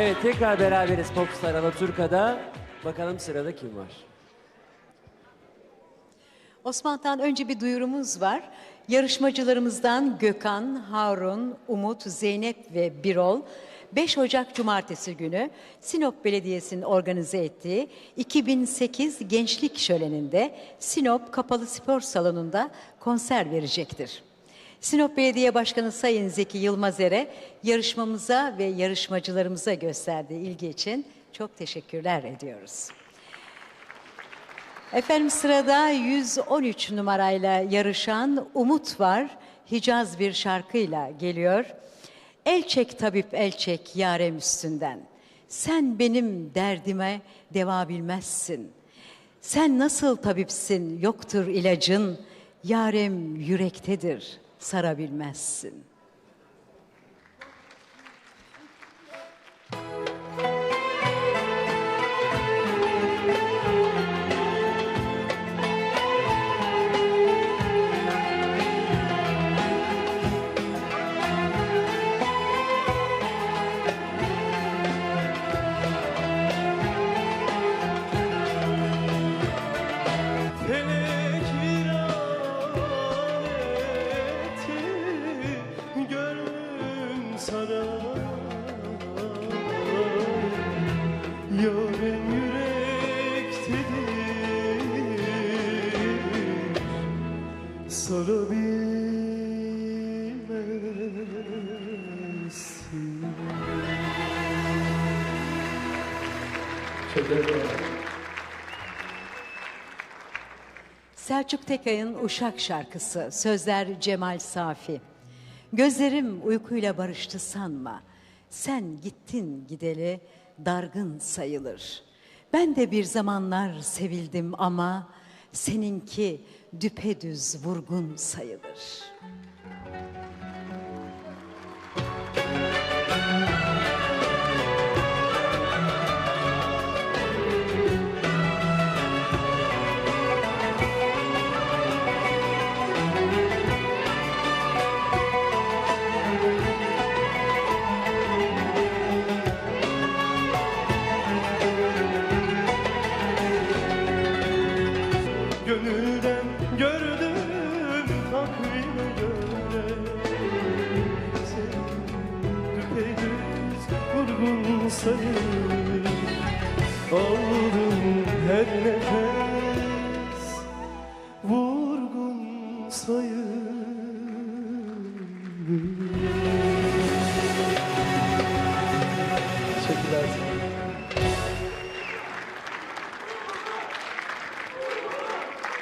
Evet tekrar beraberiz Popstar Alaturka'da. Bakalım sırada kim var? Osman'dan önce bir duyurumuz var. Yarışmacılarımızdan Gökhan, Harun, Umut, Zeynep ve Birol 5 Ocak Cumartesi günü Sinop Belediyesi'nin organize ettiği 2008 Gençlik Şöleni'nde Sinop Kapalı Spor Salonu'nda konser verecektir. Sinop Belediye Başkanı Sayın Zeki Yılmazer'e yarışmamıza ve yarışmacılarımıza gösterdiği ilgi için çok teşekkürler ediyoruz. Efendim sırada 113 numarayla yarışan Umut var. Hicaz bir şarkıyla geliyor. El çek tabip el çek yarem üstünden. Sen benim derdime deva bilmezsin. Sen nasıl tabipsin yoktur ilacın. Yarem yürektedir sarabilmezsin. Selçuk Tekay'ın Uşak şarkısı, sözler Cemal Safi. Gözlerim uykuyla barıştı sanma. Sen gittin gideli dargın sayılır. Ben de bir zamanlar sevildim ama seninki düpedüz vurgun sayılır. Sayılır Aldım her nefes vurgun Teşekkürler.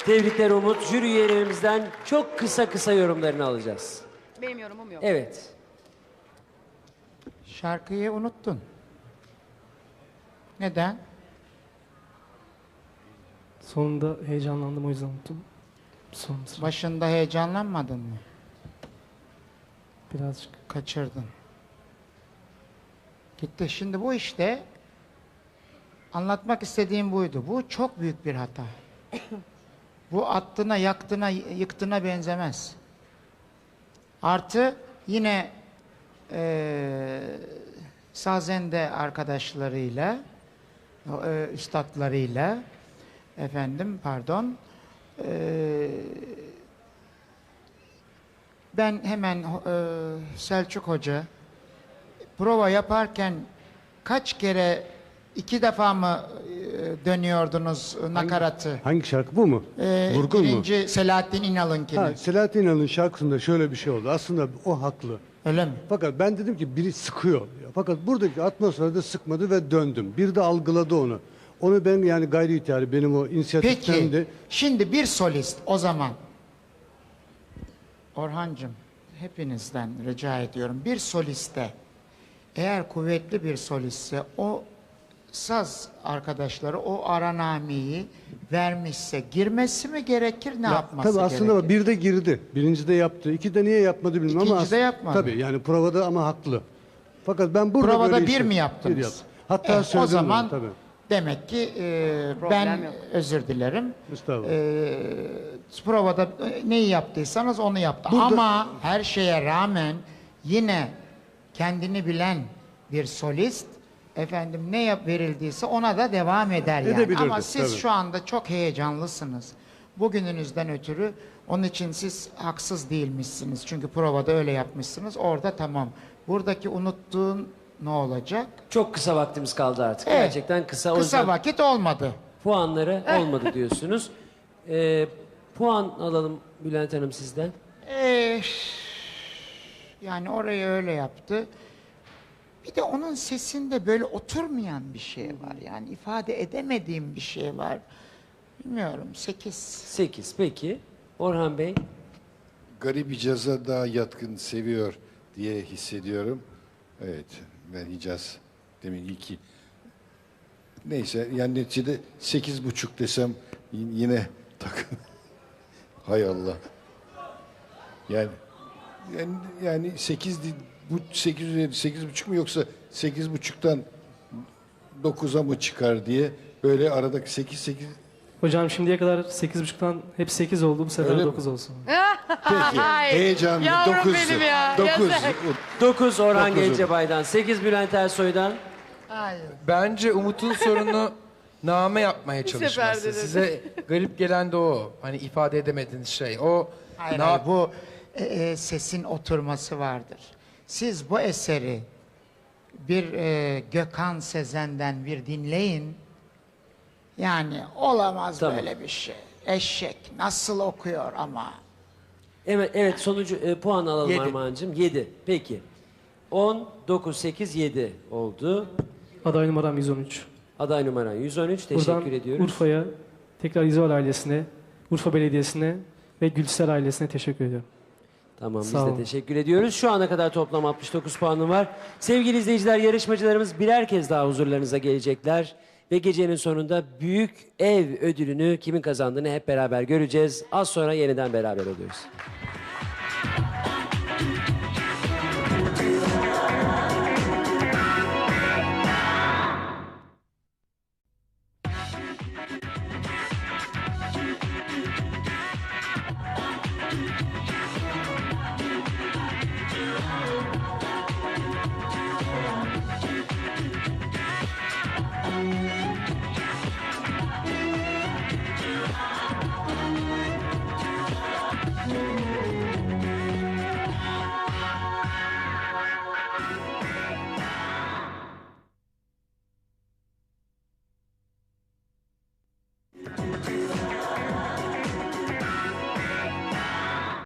Tebrikler Umut. Jüri üyelerimizden çok kısa kısa yorumlarını alacağız. Benim yorumum yok. Evet. Şarkıyı unuttun. Neden? Sonunda heyecanlandım o yüzden unuttum. Son sıra Başında heyecanlanmadın mı? birazcık. Kaçırdın. Gitti. Şimdi bu işte anlatmak istediğim buydu. Bu çok büyük bir hata. bu attığına, yaktığına, yıktığına benzemez. Artı yine eee sazende arkadaşlarıyla, eee, üstadlarıyla, efendim pardon, eee ben hemen eee, Selçuk Hoca prova yaparken kaç kere iki defa mı dönüyordunuz nakaratı? Hangi şarkı bu mu? Eee, Vurgun mu? birinci Selahattin İnal'ınkini. Ha, Selahattin İnan'ın şarkısında şöyle bir şey oldu. Aslında o haklı. Öyle mi? Fakat ben dedim ki biri sıkıyor. Fakat buradaki atmosferde sıkmadı ve döndüm. Bir de algıladı onu. Onu ben yani gayri ihtiyari benim o inisiyatifimdi. Peki, şimdi bir solist o zaman. Orhancığım, hepinizden rica ediyorum. Bir soliste, eğer kuvvetli bir solistse o saz arkadaşları o aranameyi vermişse girmesi mi gerekir, ne Ya, yapması tabii aslında gerekir? bir de girdi. Birinci de yaptı. İki de niye yapmadı bilmiyorum ama İkinci de yapmadı. Tabii yani provada ama haklı. Fakat ben burada Provada böyle bir işte- mi yaptınız? Bir yaptım. Hatta o söyledim zaman onu, tabii. demek ki e, ben yok. özür dilerim. Estağfurullah. E, provada e, neyi yaptıysanız onu yaptı. Burada- Ama her şeye rağmen yine kendini bilen bir solist efendim ne yap verildiyse ona da devam eder yani. Ama siz tabii. şu anda çok heyecanlısınız. Bugününüzden ötürü onun için siz haksız değilmişsiniz. Çünkü provada öyle yapmışsınız. Orada tamam. Buradaki unuttuğun ne olacak? Çok kısa vaktimiz kaldı artık. Evet. Gerçekten kısa. O Kısa yüzden vakit olmadı. puanları olmadı diyorsunuz. Ee, puan alalım Bülent Hanım sizden. Ee, yani orayı öyle yaptı. Bir de onun sesinde böyle oturmayan bir şey var. Yani ifade edemediğim bir şey var. Bilmiyorum. Sekiz. 8. Peki. Orhan Bey. Garip Hicaz'a daha yatkın seviyor diye hissediyorum. Evet, ben Hicaz demin iki. Neyse, yani neticede sekiz buçuk desem y- yine takın. Hay Allah. Yani yani, yani sekiz di- bu sekiz üzeri sekiz buçuk mu yoksa sekiz buçuktan dokuza mı çıkar diye böyle aradaki sekiz sekiz Hocam şimdiye kadar 8.5'tan hep 8 oldu. Bu sefer Öyle mi? 9 olsun. peki heyecanlı yavrum dokuz benim ya, dokuz 9 Orhan Dokuzu. Gencebay'dan. 8 Bülent Ersoy'dan. Bence Umut'un sorunu name yapmaya çalışması. dedi. Size garip gelen de o. Hani ifade edemediğiniz şey. O Hayır, na- hayır, bu e, e, sesin oturması vardır. Siz bu eseri bir e, Gökhan Sezen'den bir dinleyin. Yani olamaz Tamam. böyle bir şey. Eşek nasıl okuyor ama. Evet, evet sonucu e, puan alalım Yedi. Armağan'cığım. 7. Peki. 10, 9, 8, 7 oldu. Aday numaram 113. Aday numaran 113. Teşekkür Buradan ediyoruz. Urfa'ya, tekrar İzval ailesine, Urfa Belediyesi'ne ve Gülser ailesine teşekkür ediyorum. Tamam biz Sağ de olun. teşekkür ediyoruz. Şu ana kadar toplam 69 puanım var. Sevgili izleyiciler yarışmacılarımız birer kez daha huzurlarınıza gelecekler. Ve gecenin sonunda büyük ev ödülünü kimin kazandığını hep beraber göreceğiz. Az sonra yeniden beraber oluyoruz.